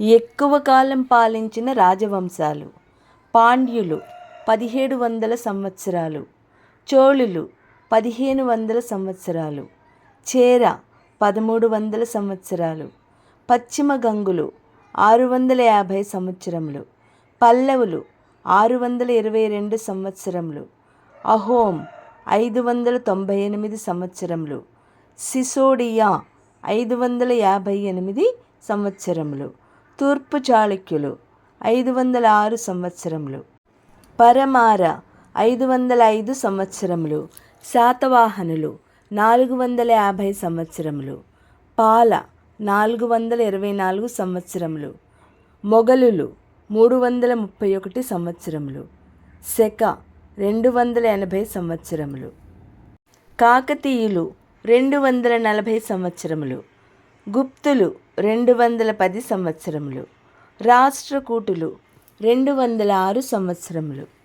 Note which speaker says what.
Speaker 1: ఎక్కువ కాలం పాలించిన రాజవంశాలు. పాండ్యులు పదిహేడు వందల సంవత్సరాలు. చోళులు పదిహేను వందల సంవత్సరాలు. చేర పదమూడు వందల సంవత్సరాలు. పశ్చిమ గంగులు ఆరు వందల యాభై సంవత్సరములు. పల్లవులు ఆరు వందల ఇరవై రెండు సంవత్సరములు. అహోం ఐదు వందల తొంభై ఎనిమిది సంవత్సరములు. సిసోడియా ఐదు వందల యాభై ఎనిమిది సంవత్సరములు. తూర్పు చాళుక్యులు ఐదు వందల ఆరు సంవత్సరములు. పరమార ఐదు వందల ఐదు సంవత్సరములు. శాతవాహనులు నాలుగు వందల యాభై సంవత్సరములు. పాల నాలుగు వందల ఇరవై నాలుగు సంవత్సరములు. మొఘలులు మూడు వందల ముప్పై ఒకటి సంవత్సరములు. శక రెండు వందల ఎనభై సంవత్సరములు. కాకతీయులు రెండు వందల నలభై సంవత్సరములు. గుప్తులు రెండు వందల పది సంవత్సరములు. రాష్ట్రకూటులు రెండు వందల ఆరు సంవత్సరములు.